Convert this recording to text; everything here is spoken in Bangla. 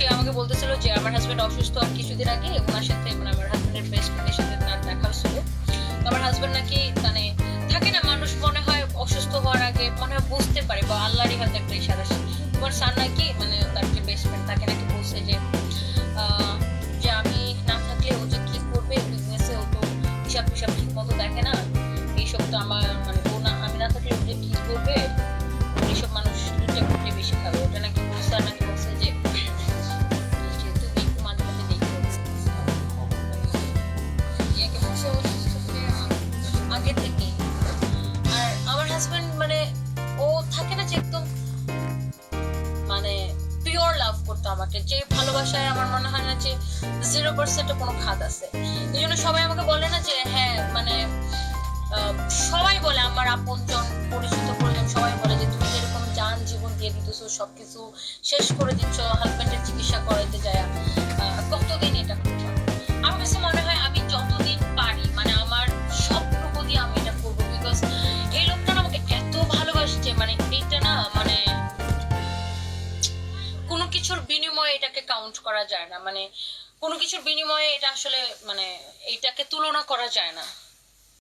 যে আমার হাজবেন্ড অসুস্থ আর কিছুদিন আগে ওনার সাথে মানে আমার হাজবেন্ডের বেস্ট ফ্রেন্ডের সাথে তার দেখা তো আমার হাজবেন্ড নাকি মানে থাকে না, মানুষ মনে হয় অসুস্থ হওয়ার আগে মনে হয় বুঝতে পারে বা আল্লাহরই হয়তো একটা ইশারা আছে। তোমার সার নাকি মানে তার যে বেস্ট ফ্রেন্ড তাকে নাকি বলছে যে যে আমি না থাকলে ও যে কি করবে বিজনেসে ও তো হিসাব হিসাব ঠিক মতো দেখে না। এইসব তো আমার মানে ও না, আমি না থাকলে ও যে কি করবে? আমাকে যে ভালোবাসায় আমার মনে হয় না যে জিরো পার্সেন্টে কোনো খাদ আছে। এই জন্য সবাই আমাকে বলে না যে হ্যাঁ মানে সবাই বলে, আমার আপনজন পরিচিত পরিজন সবাই বলে যে, তুমি যেরকম জান জীবন দিয়ে দিতেছো, সবকিছু শেষ করে দিচ্ছ হাজবেন্ডের চিকিৎসা করাইতে যায় কতদিন এটা আমার কাছে মনে হয় আমি যতদিন পারি মানে আমার সবটুকু দিয়ে আমি এটা করব বিকজ এই লোকটা আমাকে এত ভালোবাসছে মানে এইটা না মানে কিছুর বিনিময়ে এটাকে কাউন্ট করা যায় না। মানে কোনো কিছুর বিনিময়ে এটা আসলে মানে এটাকে তুলনা করা যায় না।